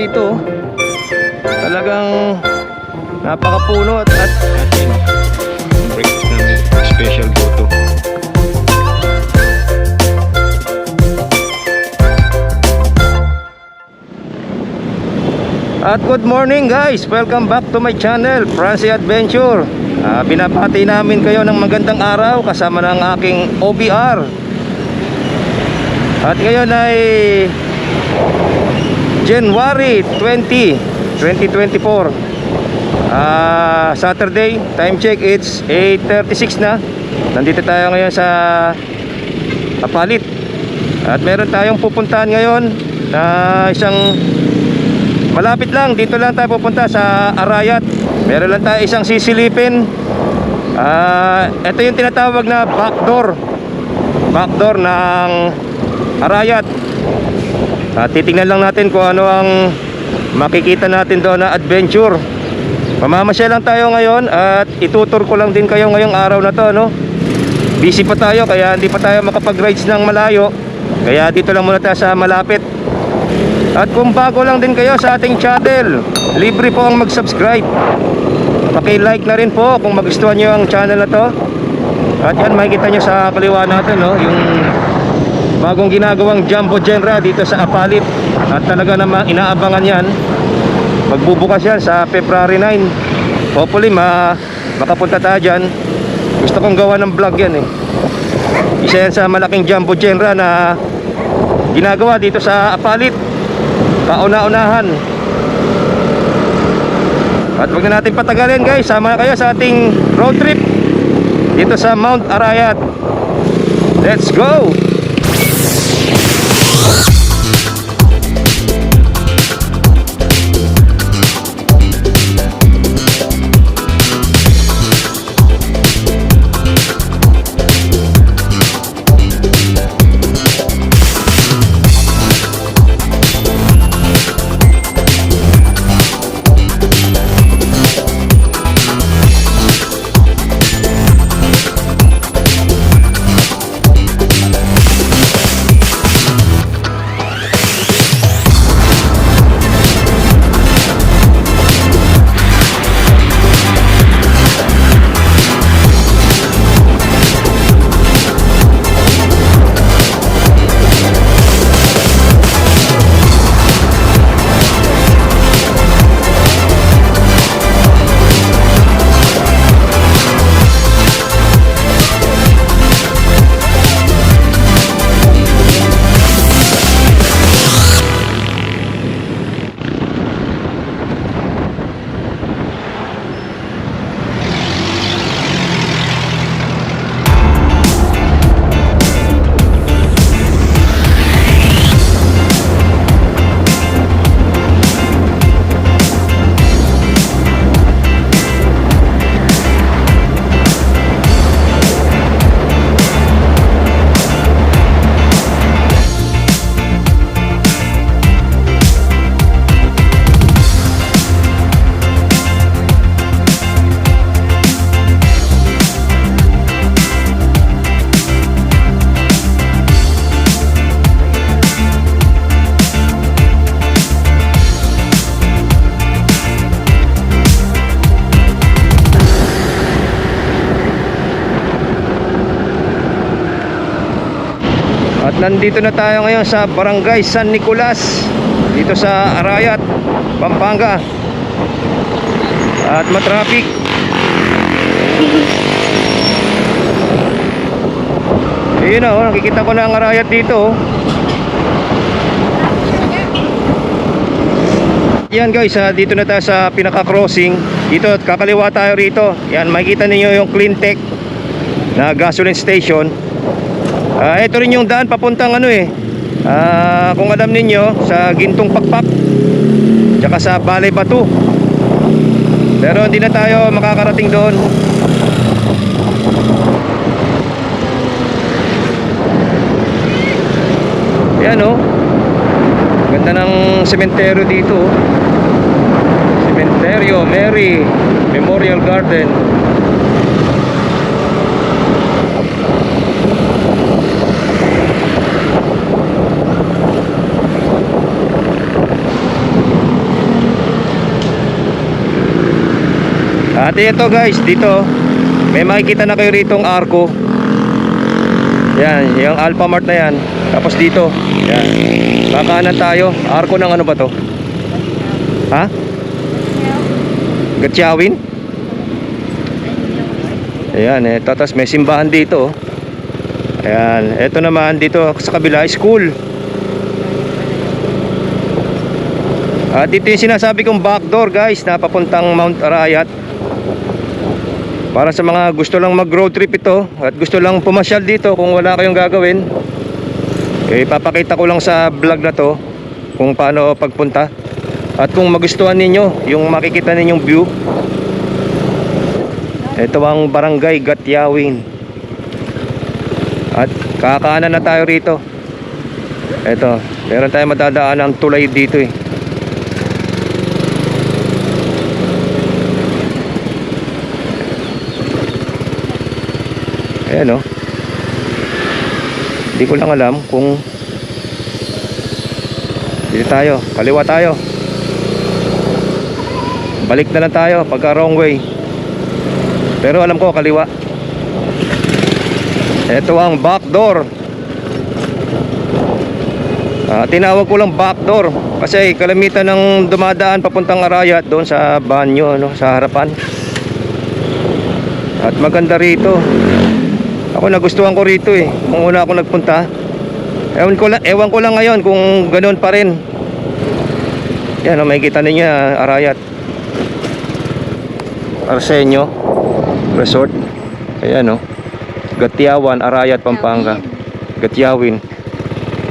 rito. Talagang napakapuno at, at Breakfast namin. Special photo. At good morning guys! Welcome back to my channel, Francie Adventure. Ah, binabati namin kayo ng magandang araw kasama ng aking OBR. At ngayon ay January 20, 2024. Ah, Saturday, time check it's 8.36 na. Nandito tayo ngayon sa Apalit. At meron tayong pupuntahan ngayon na isang Malapit lang, dito lang tayo pupunta sa Arayat. Meron lang tayo isang sisilipin. Ah, ito yung tinatawag na backdoor. Backdoor ng Arayat. At titingnan lang natin kung ano ang makikita natin doon na adventure. Mamamasya lang tayo ngayon at itutur ko lang din kayo ngayong araw na to, no? Busy pa tayo kaya hindi pa tayo makapag-rides ng malayo. Kaya dito lang muna tayo sa malapit. At kung bago lang din kayo sa ating channel, libre po ang mag-subscribe. Paki-like na rin po kung magustuhan nyo ang channel na to. At yan, makikita nyo sa kaliwa natin, no, yung bagong ginagawang Jumbo Genra dito sa Apalit. At talaga namang inaabangan yan. Magbubukas yan sa February 9. Hopefully, ma makapunta tayo dyan. Gusto kong gawa ng vlog yan eh. Isa yan sa malaking Jumbo Genra na ginagawa dito sa Apalit kauna-unahan at wag na natin patagalin guys sama na kayo sa ating road trip dito sa Mount Arayat let's go nandito na tayo ngayon sa Barangay San Nicolas dito sa Arayat, Pampanga. At matraffic. Ayun na, oh, nakikita ko na ang Arayat dito. oh. Yan guys, ah, dito na tayo sa pinaka-crossing. Dito, kakaliwa tayo rito. Yan, makikita ninyo yung Cleantech na gasoline station. Ah, ito rin yung daan papuntang ano eh. Ah, kung alam ninyo sa Gintong Pakpak. Tsaka sa Balay Batu. Pero hindi na tayo makakarating doon. Yan oh. Ganda ng sementeryo dito. oh. Sementeryo Mary Memorial Garden. At ito guys, dito may makikita na kayo rito ang arko. Yan, yung Alpha Mart na yan. Tapos dito, yan. Kakanan tayo. Arko ng ano ba to? Ha? Gatsyawin? Ayan, eh. Tapos may simbahan dito. oh. Ayan, ito naman dito sa kabila, school. At dito yung sinasabi kong backdoor guys na papuntang Mount Arayat. Para sa mga gusto lang mag road trip ito at gusto lang pumasyal dito kung wala kayong gagawin. Eh papakita ko lang sa vlog na to kung paano pagpunta. At kung magustuhan ninyo yung makikita ninyong view. Ito ang Barangay Gatyawin. At kakaanan na tayo rito. Ito, meron tayong madadaan ng tulay dito eh. Ayan o. Hindi ko lang alam kung dito tayo, kaliwa tayo. Balik na lang tayo pagka wrong way. Pero alam ko kaliwa. Ito ang back door. Ah, tinawag ko lang back door kasi kalamitan ng dumadaan papuntang Arayat doon sa banyo no, sa harapan. At maganda rito. Ako nagustuhan ko rito eh. Kung una ako nagpunta. Ewan ko lang, ewan ko lang ngayon kung ganoon pa rin. Yan, oh, makikita ninyo Arayat. Arsenio Resort. Ayan oh. Gatiawan, Arayat, Pampanga. Gatiawin.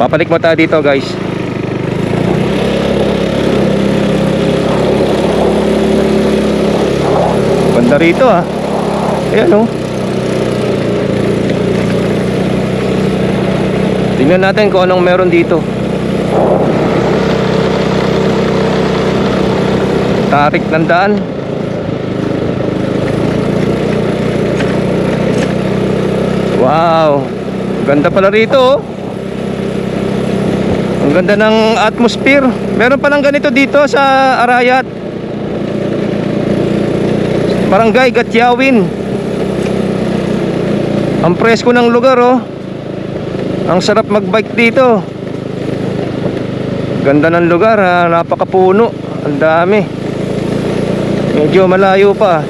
Papalik mo tayo dito guys. Banda rito ah. Ayan oh. Tingnan natin kung anong meron dito. Tarik ng daan. Wow. Ganda pala rito oh. Ang ganda ng atmosphere. Meron palang ganito dito sa Arayat. Barangay Gatyawin. Ang presko ng lugar oh. Ang sarap magbike dito. Ganda ng lugar ha, napakapuno. Ang dami. Medyo malayo pa.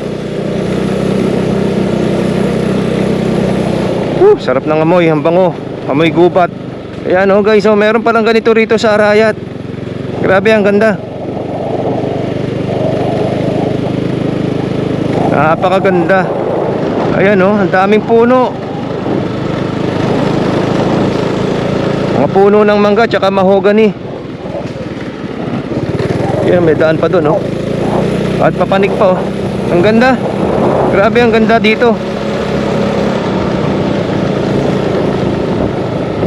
Whew, sarap ng amoy, ang bango. Amoy gubat. Ayan oh guys, oh, meron palang ganito rito sa Arayat. Grabe, ang ganda. Napakaganda. Ayan oh, ang daming puno. Puno ng mangga tsaka mahogany. Yan, may daan pa doon, oh. At papanik pa, oh. Ang ganda. Grabe, ang ganda dito.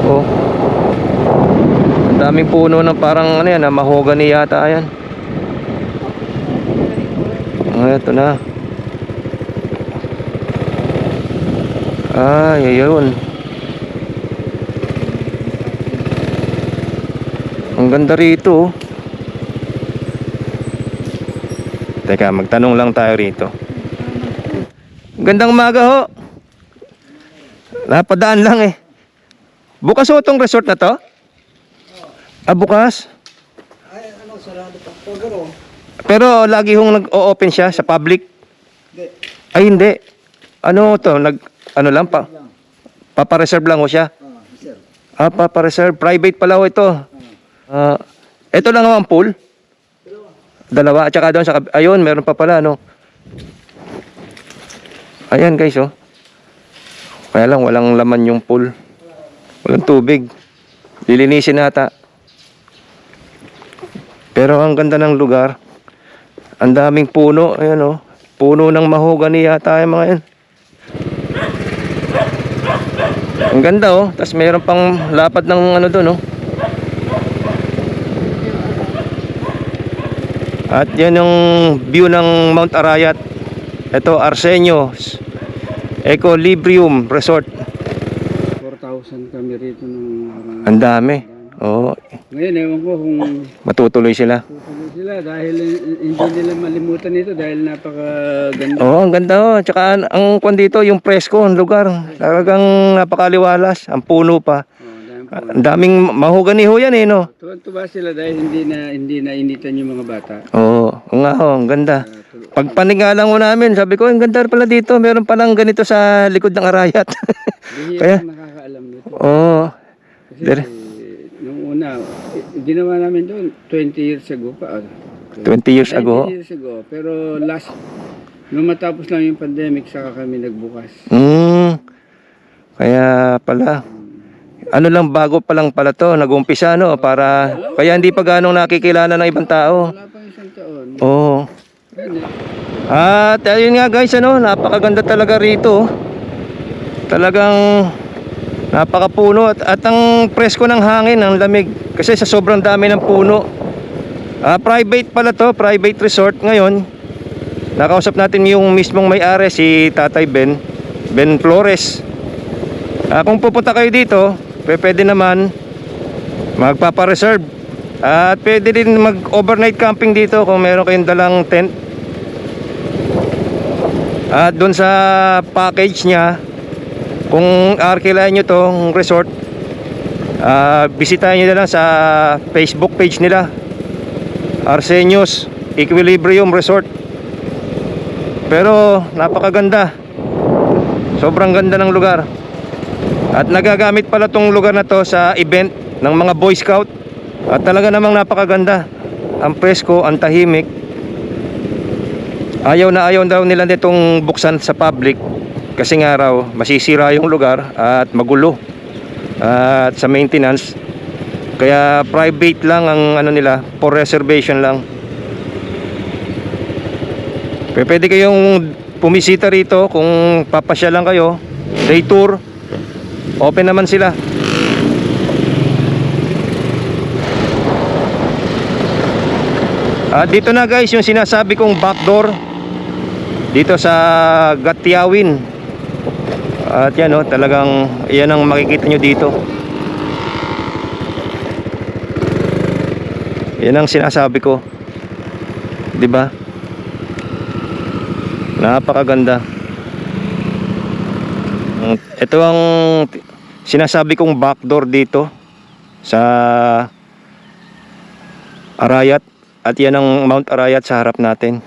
Oh. Ang daming puno ng parang ano yan, ah, mahogany yata yan. Ah, ito na. Ay, ayun. Ang ganda rito. oh. Teka, magtanong lang tayo rito. Gandang umaga ho. Napadaan lang eh. Bukas ho tong resort na to? Ah, bukas? Ay, ano, sarado pa. Pero, Pero lagi hong nag-o-open siya sa public? hindi. Ay, hindi. Ano to? Nag, ano lang pa? Papareserve lang ho siya? Ah. Ah, papareserve. Private pala ho ito. Ah, ito lang ang pool? Dalawa. At saka doon sa, ayun, meron pa pala, no? Ayan, guys, oh. Kaya lang, walang laman yung pool. Walang tubig. Lilinisin nata. Pero ang ganda ng lugar. Ang daming puno. Ayan, oh. Puno ng mahogany yata yung mga yan. Ang ganda, oh. Tapos mayroon pang lapad ng ano doon, oh. At yan yung view ng Mount Arayat. Ito, Arsenio Equilibrium Resort. 4,000 kami rito nung. Ang dami. Oo, Ngayon, ewan ko kung matutuloy sila. tutuloy sila. dahil hindi nila malimutan ito dahil napakaganda. Oo, ang ganda oh. Tsaka ang kwan dito, yung presko, ang lugar. Talagang napakaliwalas. Ang puno pa. Ang daming mahogani ho yan eh, no? Tuwan-tuwa sila dahil hindi na hindi na initan yung mga bata. Oo, oo nga ho, ang ganda. Pagpaninga lang ho namin, sabi ko, ang ganda pala dito. Meron palang ganito sa likod ng arayat. Kaya- nakakaalam nito. Oo. Kasi eh, nung una, ginawa namin doon 20 years ago pa. ah. 20 years 19 ago. years ago. Pero last, nung matapos lang yung pandemic, saka kami nagbukas. Mm. Kaya pala. Ano lang bago pa lang pala to, nag-umpisa no para kaya hindi pa ganong nakikilala ng ibang tao. Wala pang isang taon. Oo. At ayun nga guys, ano, napakaganda talaga rito. Talagang napakapuno at, at ang presko ng hangin, ang lamig. Kasi sa sobrang dami ng puno. Ah, private pala to, private resort ngayon. Nakausap natin yung mismong may-ari si Tatay Ben, Ben Flores. Ah, kung pupunta kayo dito, pwede naman magpapa-reserve. At pwede din mag-overnight camping dito kung meron kayong dalang tent. At doon sa package niya, kung arkilayan nyo tong resort, ah bisitahin nyo na lang sa Facebook page nila. Arsenios Equilibrium Resort. Pero napakaganda. Sobrang ganda ng lugar. At nagagamit pala tong lugar na to sa event ng mga Boy Scout. At talaga namang napakaganda. Ang presko, ang tahimik. Ayaw na ayaw daw nila nitong buksan sa public kasi nga raw masisira yung lugar at magulo at sa maintenance kaya private lang ang ano nila for reservation lang pwede kayong pumisita rito kung papasya lang kayo day tour open naman sila At dito na guys yung sinasabi kong backdoor dito sa Gatiawin. At yan oh, talagang yan ang makikita nyo dito. Yan ang sinasabi ko. 'Di ba? Napakaganda. Ito ang sinasabi kong backdoor dito sa Arayat at yan ang Mount Arayat sa harap natin.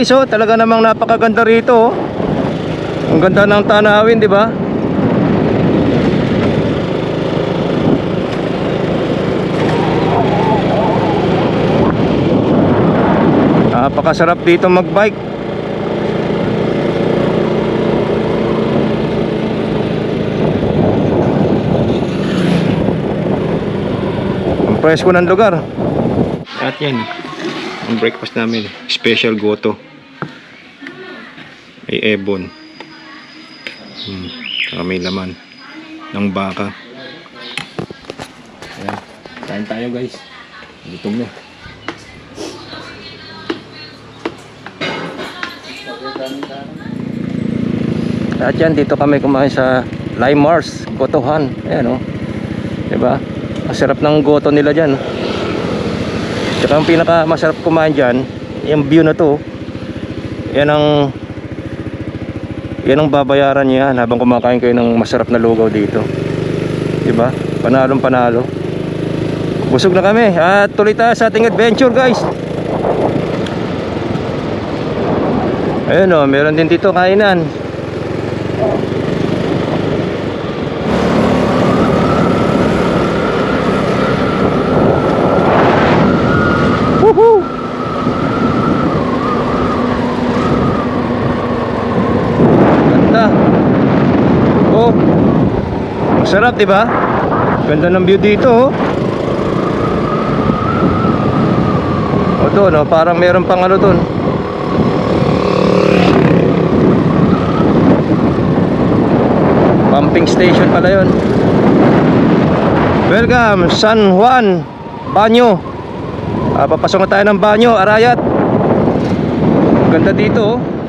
Guys, oh, talaga namang napakaganda rito. Oh. Ang ganda ng tanawin, di ba? Napakasarap dito magbike. Ang presko ng lugar. At yan, ang breakfast namin, special goto. Ebon. Hmm, saka may laman ng baka. Ayan. Kain tayo guys. Gutom na. At yan, dito kami kumain sa Limars, Gotohan. Ayan o. Oh. Diba? Ang sarap ng goto nila dyan. Tsaka ang pinaka masarap kumain dyan, yung view na to. Yan ang yan ang babayaran yan habang kumakain kayo ng masarap na lugaw dito. 'Di ba? Panalong panalo. Busog na kami at tuloy tayo sa ating adventure guys. Ayun oh, meron din dito kainan. Woohoo! Ganda. Oh. Ang sarap, 'di ba? Ganda ng view dito, oh. O to, no, parang meron pang ano doon. Pumping station pala 'yon. Welcome San Juan Banyo. Ah, papasok na tayo ng banyo, Arayat. Ganda dito, oh.